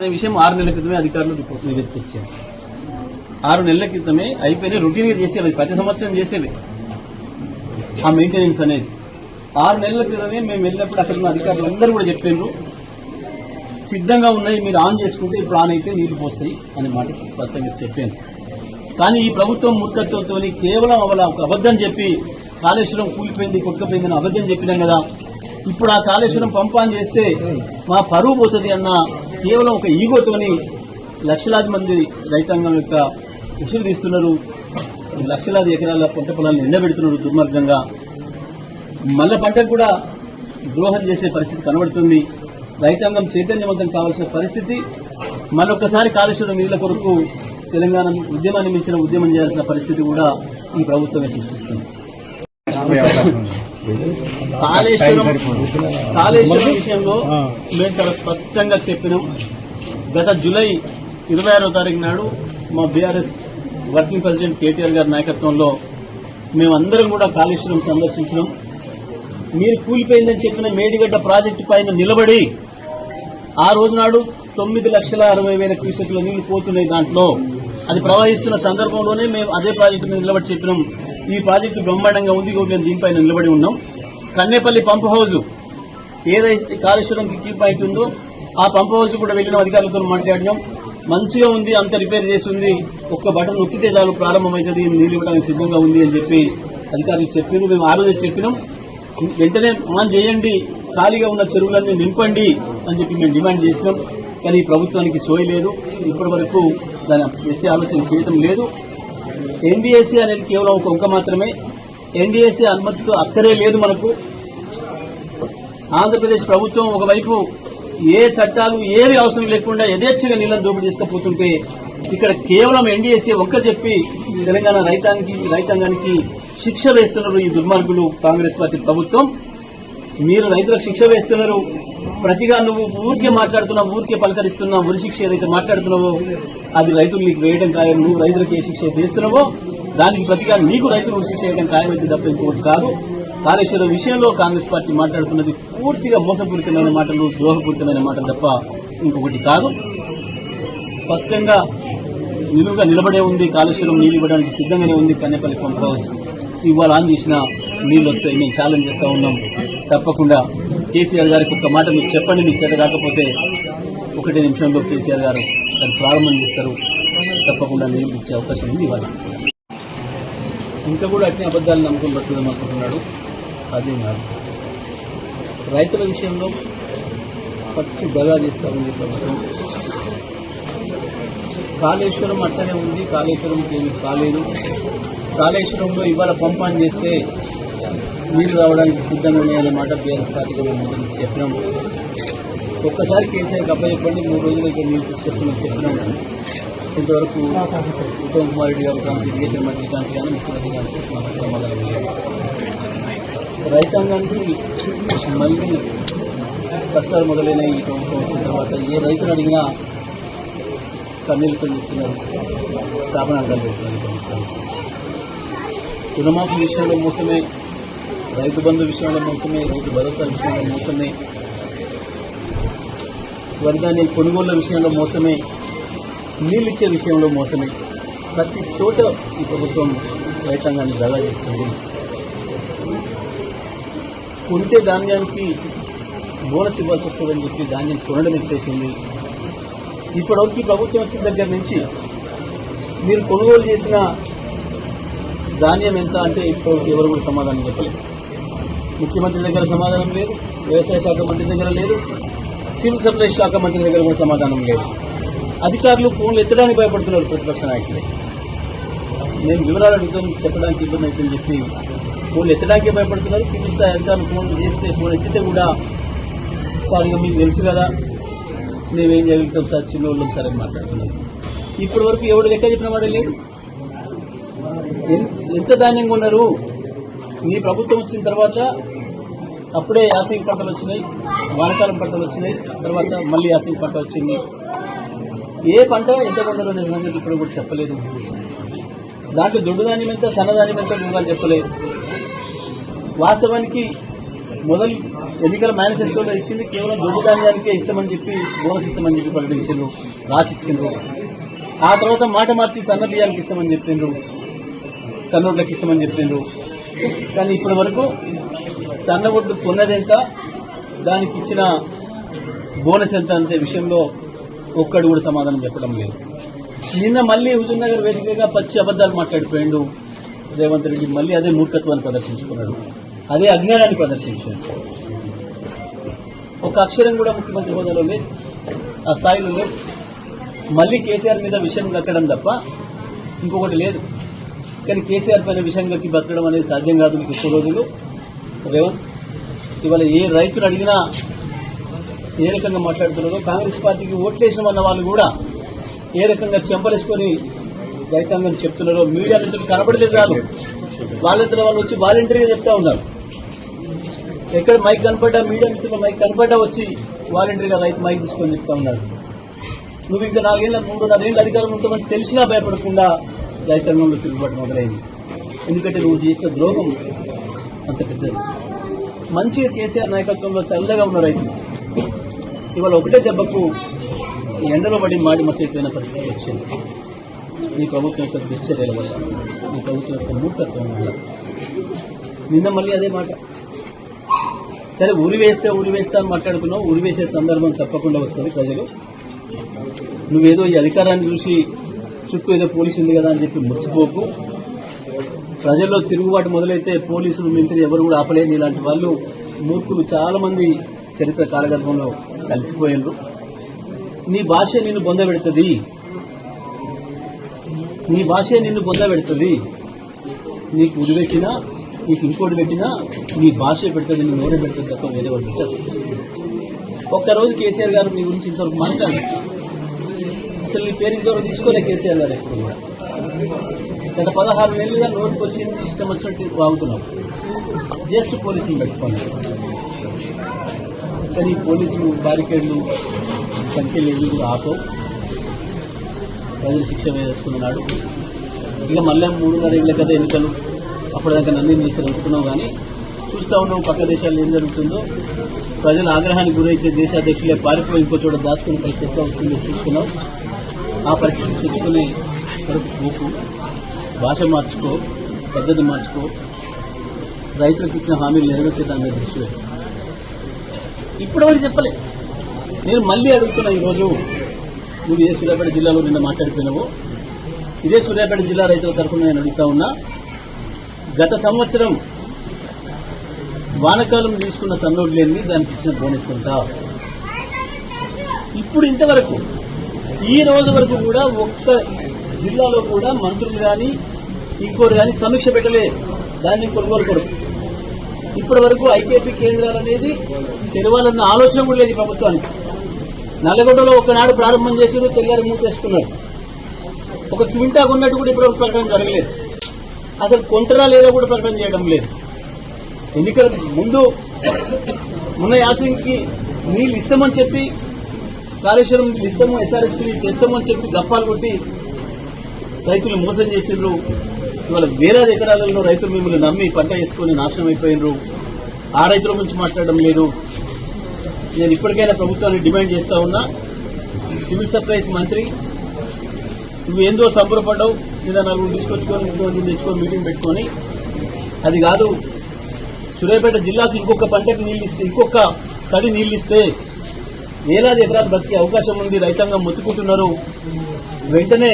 అనే విషయం ఆరు నెలల క్రితమే అధికారులు రిపోర్ట్ నివేదిక ఇచ్చారు ఆరు నెలల క్రితమే అయిపోయినాయి రొటీన్గా చేసేవి ప్రతి సంవత్సరం చేసేవి. ఆ మెయింటెనెన్స్ అనేది. ఆరు నెలల క్రితమే మేము వెళ్ళినప్పుడు అక్కడ ఉన్న అధికారులు అందరూ కూడా చెప్పిండ్రు సిద్ధంగా ఉన్నాయి మీరు ఆన్ చేసుకుంటే ఇప్పుడు ఆన్ అయితే నీళ్ళు పోస్తాయి అనే మాట స్పష్టంగా చెప్పాను కానీ ఈ ప్రభుత్వం మూర్ఖత్వంతో కేవలం అవల ఒక అబద్దం చెప్పి కాళేశ్వరం కూలిపోయింది కొట్టుకుపోయింది అని అబద్దం చెప్పినాం కదా. ఇప్పుడు ఆ కాళేశ్వరం పంపాన్ చేస్తే మా పరువు పోతుంది అన్న కేవలం ఒక ఈగోతోని లక్షలాది మంది రైతాంగం యొక్క ఉసురు తీస్తున్నారు. లక్షలాది ఎకరాల పంట పొలాలను ఎండబెడుతున్నారు దుర్మార్గంగా. మళ్ళా పంటకు కూడా ద్రోహం చేసే పరిస్థితి కనబడుతుంది. రైతాంగం చైతన్యవంతం కావాల్సిన పరిస్థితి మరొకసారి కాళేశ్వరం నీళ్ళ కొరకు తెలంగాణ ఉద్యమాన్ని మించిన ఉద్యమం చేయాల్సిన పరిస్థితి కూడా ఈ ప్రభుత్వమే సృష్టిస్తుంది. కాళేశ్వరం కాళేశ్వరం విషయంలో మేము చాలా స్పష్టంగా చెప్పినాం. గత జూలై ఇరవై ఆరో తారీఖు నాడు మా బీఆర్ఎస్ వర్కింగ్ ప్రెసిడెంట్ కేటీఆర్ గారి నాయకత్వంలో మేమందరం కూడా కాళేశ్వరం సందర్శించినాం. మీరు కూలిపోయిందని చెప్పిన మేడిగడ్డ ప్రాజెక్టు పైన నిలబడి ఆ రోజు నాడు తొమ్మిది లక్షల అరవై వేల క్యూసెక్ల నీళ్ళు పోతున్నాయి దాంట్లో. అది ప్రవహిస్తున్న సందర్భంలోనే మేము అదే ప్రాజెక్టు మీద నిలబడి చెప్పినాం. ఈ ప్రాజెక్టు బ్రహ్మాండంగా ఉంది మేము దీనిపైన నిలబడి ఉన్నాం. కన్నేపల్లి పంప్ హౌజ్ ఏదైతే కాళేశ్వరంకి కీ పాయింట్ ఉందో ఆ పంప్ హౌస్ కూడా వెళ్ళిన అధికారులతో మాట్లాడినాం. మంచిగా ఉంది అంత రిపేర్ చేసి ఉంది. ఒక్క బటన్ నొక్కితే చాలు ప్రారంభమవుతుంది నీళ్ళు ఇవ్వడానికి సిద్ధంగా ఉంది అని చెప్పి అధికారులకు చెప్పినాం మేము ఆ రోజే చెప్పినాం. వెంటనే ఆన్ చేయండి ఖాళీగా ఉన్న చెరువులన్నీ నింపండి అని చెప్పి మేము డిమాండ్ చేసినాం. కానీ ప్రభుత్వానికి సోయలేదు. ఇప్పటి వరకు దాని ఎత్తే ఆలోచన చేయటం లేదు. ఎన్డీఎస్సీ అనేది కేవలం ఒక ఒక్క మాత్రమే. ఎన్డీఎస్సీ అనుమతితో అక్కరే లేదు మనకు. ఆంధ్రప్రదేశ్ ప్రభుత్వం ఒకవైపు ఏ చట్టాలు ఏవి అవసరం లేకుండా యథేచ్ఛగా నీళ్ళని దోపిడీ తీసుకుపోతుంటే ఇక్కడ కేవలం ఎన్డీఎస్సీ ఒక్క చెప్పి తెలంగాణ రైతాంగానికి రైతాంగానికి శిక్ష వేస్తున్నారు ఈ దుర్మార్గులు కాంగ్రెస్ పార్టీ ప్రభుత్వం. మీరు రైతులకు శిక్ష వేస్తున్నారు. ప్రతిగా నువ్వు ఊరికే మాట్లాడుతున్నావు ఊరికే పలకరిస్తున్నావు ఉరి శిక్ష ఏదైతే మాట్లాడుతున్నావో అది రైతులు నీకు వేయడం ఖాయం నువ్వు రైతులకు ఏ శిక్ష చేస్తున్నావో దానికి ప్రతిగా నీకు రైతులు ఉరి శిక్ష వేయడం ఖాయమైతే తప్ప ఇంకోటి కాదు. కాళేశ్వరం విషయంలో కాంగ్రెస్ పార్టీ మాట్లాడుతున్నది పూర్తిగా మోసపూరితమైన మాటలు ద్రోహపూరితమైన మాటలు తప్ప ఇంకొకటి కాదు. స్పష్టంగా నిలువుగా నిలబడే ఉంది కాళేశ్వరం నీళ్ళు ఇవ్వడానికి సిద్ధంగానే ఉంది కన్నెపల్లి పంప్ హౌస్. ఇవాళ ఆన్ చేసిన నీళ్ళు వస్తాయి మేము ఛాలెంజ్ చేస్తూ ఉన్నాం. తప్పకుండా కేసీఆర్ గారికి ఒక మాట మీరు చెప్పండి మీకు చేత కాకపోతే ఒకటి నిమిషంలో కేసీఆర్ గారు దాన్ని ప్రారంభం చేస్తారు. తప్పకుండా నీళ్ళు ఇచ్చే అవకాశం ఉంది ఇవాళ. ఇంకా కూడా అట్నే అబద్ధాలు నమ్మకం పట్టుకుందాం అనుకుంటున్నాడు అదే కాదు రైతుల విషయంలో పచ్చి దగా చేస్తామని ప్రభుత్వం కాళేశ్వరం అట్లనే ఉంది కాళేశ్వరం కాలేదు. కాళేశ్వరంలో ఇవాళ పంపాన్ చేస్తే నీళ్ళు రావడానికి సిద్ధంగా ఉన్నాయనే మాట బీఆర్ఎస్ పార్టీగా మేము ముందు నుంచి చెప్పినాం. ఒక్కసారి కేసీఆర్కి అప్పచెప్పండి మూడు రోజులకి నీళ్ళు తీసుకొస్తామని చెప్పినాం. ఇంతవరకు ఉత్తమ్ కుమార్ రెడ్డి గారు కాన్స్ ఇరిగేషన్ మంత్రి కాన్స్ కానీ ముఖ్యమంత్రి గారికి మాకు సమాధానం లేదు. రైతాంగానికి మళ్ళీ కష్టాలు మొదలైన ఈ ప్రభుత్వం వచ్చిన తర్వాత ఏ రైతును అడిగినా కన్నీళ్ళు కొని చెప్తున్నారు శాపనార్థాలు పెడుతున్నారు ఈ ప్రభుత్వం రుణమాఫీ విషయంలో మోసమే రైతు బంధు విషయంలో మోసమే రైతు భరోసా విషయంలో మోసమే వర్గాన్ని కొనుగోళ్ళ విషయంలో మోసమే నీళ్ళిచ్చే విషయంలో మోసమే ప్రతి చోట ఈ ప్రభుత్వం రైతాంగాన్ని దగా చేస్తుంది. కొంటే ధాన్యానికి బోనస్ ఇవ్వాల్సి వస్తుందని చెప్పి ధాన్యం కొనడం ఎత్తేసింది. ఇప్పటివరకు ప్రభుత్వం వచ్చిన దగ్గర నుంచి మీరు కొనుగోలు చేసిన ధాన్యం ఎంత అంటే ఇప్పటివరకు ఎవరు కూడా సమాధానం చెప్పలేదు. ముఖ్యమంత్రి దగ్గర సమాధానం లేదు వ్యవసాయ శాఖ మంత్రి దగ్గర లేదు సివిల్ సప్లైస్ శాఖ మంత్రి దగ్గర కూడా సమాధానం లేదు. అధికారులు ఫోన్లు ఎత్తడానికి భయపడుతున్నారు ప్రతిపక్ష నాయకులు. నేను వివరాలు అడుగుతాం చెప్పడానికి ఇబ్బంది అవుతుందని చెప్పి ఫోన్లు ఎత్తడానికే భయపడుతున్నారు. కింది స్థాయి అధికారులు ఫోన్లు చేస్తే ఫోన్ ఎత్తితే కూడా సార్ ఇక మీకు తెలుసు కదా. మేమేం చేయగలుగుతాం సార్? చిన్న వాళ్ళం సార్ అని మాట్లాడుతున్నాం ఇప్పటి వరకు ఎవడు లెక్క చెప్పిన వాడే లేడు. ఎంత ధాన్యం ఉన్నారు? మీ ప్రభుత్వం వచ్చిన తర్వాత అప్పుడే యాసంగి పంటలు వచ్చినాయి వానకాలం పంటలు వచ్చినాయి తర్వాత మళ్ళీ యాసంగి పంట వచ్చింది. ఏ పంట ఎంత పంటలు అనే సంగతి ఇప్పుడు కూడా చెప్పలేదు. దాంట్లో దొడ్డు ధాన్యం ఎంత సన్నధాన్యం ఎంత వివరాలు చెప్పలేదు. వాస్తవానికి మొదలు ఎన్నికల మేనిఫెస్టోలో ఇచ్చింది కేవలం దొడ్డు ధాన్యానికే ఇస్తామని చెప్పి బోనస్ ఇస్తామని చెప్పి ప్రకటించారు రాసిచ్చిండ్రు ఆ తర్వాత మాట మార్చి సన్న బియ్యానికి ఇస్తామని చెప్పిండ్రు సన్నోడ్లకి ఇస్తామని చెప్పిండ్రు. కానీ ఇప్పటి వరకు సన్న ఒడ్లు కొన్నదెంత దానికి ఇచ్చిన బోనస్ ఎంత అంతే విషయంలో ఒక్కడు కూడా సమాధానం చెప్పడం లేదు. నిన్న మళ్ళీ హుజూర్ నగర్ వేదికగా పచ్చి అబద్దాలు మాట్లాడిపోయిండు రేవంత్ రెడ్డి. మళ్ళీ అదే మూర్ఖత్వాన్ని ప్రదర్శించుకున్నాడు. అదే అజ్ఞానాన్ని ప్రదర్శించాడు. ఒక అక్షరం కూడా ముఖ్యమంత్రి హోదాలో లేదు. ఆ స్థాయిలో లేదు. మళ్ళీ కేసీఆర్ మీద విషయం దక్కడం తప్ప ఇంకొకటి లేదు. కానీ కేసీఆర్ పైన విషయం బతకడం అనేది సాధ్యం కాదు మీకు ఎక్కువ రోజులు రేవంత్ ఇవాళ ఏ రైతులు అడిగినా ఏ రకంగా మాట్లాడుతున్నారో కాంగ్రెస్ పార్టీకి ఓట్లేసిన అన్న వాళ్ళు కూడా ఏ రకంగా చెంపలేసుకొని రైతాంగం చెప్తున్నారో మీడియా మిత్రులు కనబడితే చాలు. వాళ్ళిద్దరు వాళ్ళు వచ్చి వాలంటీర్గా చెప్తా ఉన్నారు. ఎక్కడ మైక్ కనపడ్డా మీడియా మిత్రులు మైక్ కనపడ్డా వచ్చి వాలంటీర్గా రైతు మైక్ తీసుకొని చెప్తా ఉన్నారు. నువ్వు ఇంకా నాలుగేళ్ళ మూడున్నరేళ్ళ అధికారం ఉంటామని తెలిసినా భయపడకుండా రైతాంగంలో తిరుగుబాటు మొదలైంది. ఎందుకంటే నువ్వు చేసిన ద్రోహం అంత పెద్దది. మంచిగా కేసీఆర్ నాయకత్వంలో చల్లగా ఉన్న రైతులు ఇవాళ ఒకటే దెబ్బకు ఎండలో పడి మాడి మసైపోయిన పరిస్థితి వచ్చింది. ఈ ప్రభుత్వం యొక్క దుశ్చర్యల వల్ల ఈ ప్రభుత్వం యొక్క మూర్ఖత్వం వల్ల. నిన్న మళ్ళీ అదే మాట. సరే ఉరి వేస్తే ఉరి వేస్తా అని మాట్లాడుకున్నావు. ఉరి వేసే సందర్భం తప్పకుండా వస్తుంది ప్రజలు. నువ్వేదో ఈ అధికారాన్ని చూసి చుట్టూ ఏదో పోలీసు ఉంది కదా అని చెప్పి మురిసిపోకు. ప్రజల్లో తిరుగుబాటు మొదలైతే పోలీసులు మింత్రి ఎవరు కూడా ఆపలేని ఇలాంటి వాళ్ళు మూర్ఖులు చాలా మంది చరిత్ర కాలగర్భంలో కలిసిపోయినరు. నీ భాష నిన్ను పొందబెడుతుంది నీ భాష నిన్ను పొందబెడుతుంది నీకు ఉడి పెట్టినా నీకు ఇంకోటి పెట్టినా నీ భాష పెడుతుంది నీ నోరే పెడుతుంది తప్ప వేరే వాళ్ళు పెట్టదు ఒక్కరోజు కేసీఆర్ గారు నీ గురించి ఇంతవరకు మాట్లాడారు అసలు ఈ పేరు ఇంతవరకు తీసుకోలే కేసీఆర్ గారు ఎప్పుడు గత పదహారు నెలలుగా నోటికి వచ్చింది ఇష్టం వచ్చినట్టు వాగుతున్నాం జస్ట్ పోలీసులు పెట్టుకోండి. కానీ పోలీసులు బారికేడ్లు సంఖ్యలు ఏవి కూడా ఆపవు? ప్రజలు శిక్ష వేసుకున్నాడు ఇక మళ్ళీ మూడున్నర ఏళ్ళ కదా ఎన్నికలు. అప్పటిదాకా నన్ను చేశారు అనుకున్నావు కానీ చూస్తా ఉన్నాం పక్క దేశాల్లో ఏం జరుగుతుందో. ప్రజల ఆగ్రహానికి గురైతే దేశాధ్యక్షులే పారిపోయి ఇంకో చోట దాచుకునే పరిస్థితి వస్తుందో చూసుకున్నాం ఆ పరిస్థితి తెచ్చుకునే వరకు పోకు భాష మార్చుకో పద్ధతి మార్చుకో. రైతులకు ఇచ్చిన హామీలు నెరవేర్చే దాని మీద దృష్టి పెట్టు. ఇప్పటివరకు చెప్పలే? నేను మళ్ళీ అడుగుతున్నా ఈరోజు నువ్వు ఏ సూర్యాపేట జిల్లాలో నిన్న మాట్లాడిపోయినావో? ఇదే సూర్యాపేట జిల్లా రైతుల తరఫున నేను అడుగుతా ఉన్నా గత సంవత్సరం వానకాలం తీసుకున్న సన్నోడ్లేని దానికి ఇచ్చిన బోనస్ ఎంత? ఇప్పుడు ఇంతవరకు ఈ రోజు వరకు కూడా ఒక్క జిల్లాలో కూడా మంత్రులు కానీ ఇంకోరు కానీ సమీక్ష పెట్టలే. దాన్ని కొనుగోలు కొరకు ఇప్పటి వరకు ఐకేపీ కేంద్రాలు అనేది తెరవాలన్న ఆలోచన కూడా లేదు ప్రభుత్వానికి. నల్లగొండలో ఒకనాడు ప్రారంభం చేశారు తెల్లారి చేసుకున్నారు ఒక క్వింటా కొన్నట్టు కూడా ఇప్పుడు ప్రకటన జరగలేదు. అసలు కొంటరా లేదా కూడా ప్రకటన చేయడం లేదు. ఎన్నికల ముందు మొన్న యాసింగ్కి నీళ్ళు ఇస్తామని చెప్పి కాళేశ్వరం ఇస్తాము ఎస్ఆర్ఎస్పీ నీళ్ళు తెస్తామని చెప్పి గప్పాలు కొట్టి రైతులు మోసం చేసిండ్రు. ఇవాళ వేలాది ఎకరాలలో రైతులు మిమ్మల్ని నమ్మి పంట వేసుకొని నాశనం అయిపోయినరు ఆ రైతుల గురించి మాట్లాడడం లేదు. నేను ఇప్పటికైనా ప్రభుత్వాన్ని డిమాండ్ చేస్తా ఉన్నా. సివిల్ సప్లైస్ మంత్రి నువ్వు ఏందో సంబరపడ్డావు లేదా నలుగురు తీసుకొచ్చుకొని ముఖ్యమంత్రిని తెచ్చుకొని మీటింగ్ పెట్టుకొని. అది కాదు సూర్యాపేట జిల్లాకు ఇంకొక పంటకు నీళ్ళు ఇస్తే ఇంకొక తడి నీళ్ళు ఇస్తే వేలాది ఎకరాలు బతికే అవకాశం ఉంది రైతాంగం మొత్తుకుంటున్నారు. వెంటనే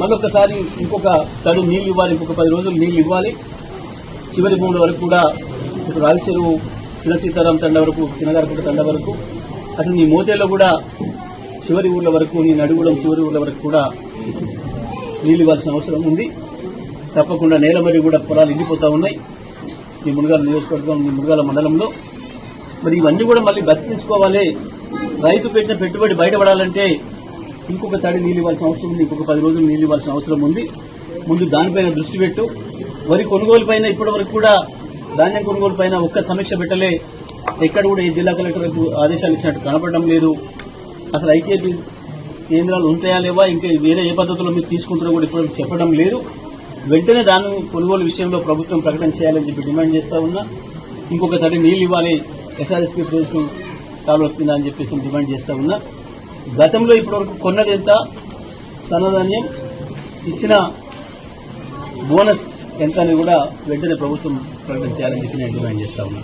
మరొకసారి ఇంకొక తడి నీళ్ళు ఇవ్వాలి ఇంకొక పది రోజులు నీళ్ళు ఇవ్వాలి. చివరి భూముల వరకు కూడా ఇటు రావి చెరువు చిన్న సీతారాం తండ వరకు చిన్నగారపుట తండ వరకు అటు నీ మోతేలో కూడా చివరి ఊర్ల వరకు నీ నడుగుడం చివరి ఊర్ల వరకు కూడా నీళ్ళు ఇవ్వాల్సిన అవసరం ఉంది. తప్పకుండా నేల మరి కూడా పొలాలు ఎండిపోతా ఉన్నాయి. ఈ మునగాల నియోజకవర్గం ఈ మునగాల మండలంలో మరి ఇవన్నీ కూడా మళ్ళీ బతికించుకోవాలి. రైతు పెట్టిన పెట్టుబడి బయటపడాలంటే ఇంకొక తడి నీళ్ళు ఇవ్వాల్సిన అవసరం ఉంది ఇంకొక పది రోజులు నీళ్ళు ఇవ్వాల్సిన అవసరం ఉంది. ముందు దానిపైన దృష్టి పెట్టు. వరి కొనుగోలు పైన ఇప్పటి వరకు కూడా ధాన్యం కొనుగోలు పైన ఒక్క సమీక్ష పెట్టలే. ఎక్కడ కూడా ఈ జిల్లా కలెక్టర్లకు ఆదేశాలు ఇచ్చినట్టు కనపడడం లేదు. అసలు ఐకేపీ కేంద్రాలు ఉంటాయా లేవా ఇంకా వేరే ఏ పద్ధతిలో మీరు తీసుకుంటారో కూడా ఇప్పుడు చెప్పడం లేదు. వెంటనే దాని కొనుగోలు విషయంలో ప్రభుత్వం ప్రకటన చేయాలని చెప్పి డిమాండ్ చేస్తా ఉన్నా. ఇంకొక తడి నీళ్ళు ఇవ్వాలి. ఎస్ఆర్ఎస్పీ ప్రైస్ కాలువ అని చెప్పేసి డిమాండ్ చేస్తా ఉన్నా. గతంలో ఇప్పటివరకు కొన్నది ఎంత? సన్నధాన్యం ఇచ్చిన బోనస్ ఎంత అని కూడా వెంటనే ప్రభుత్వం ప్రకటన చేయాలని చెప్పి నేను డిమాండ్ చేస్తా ఉన్నా.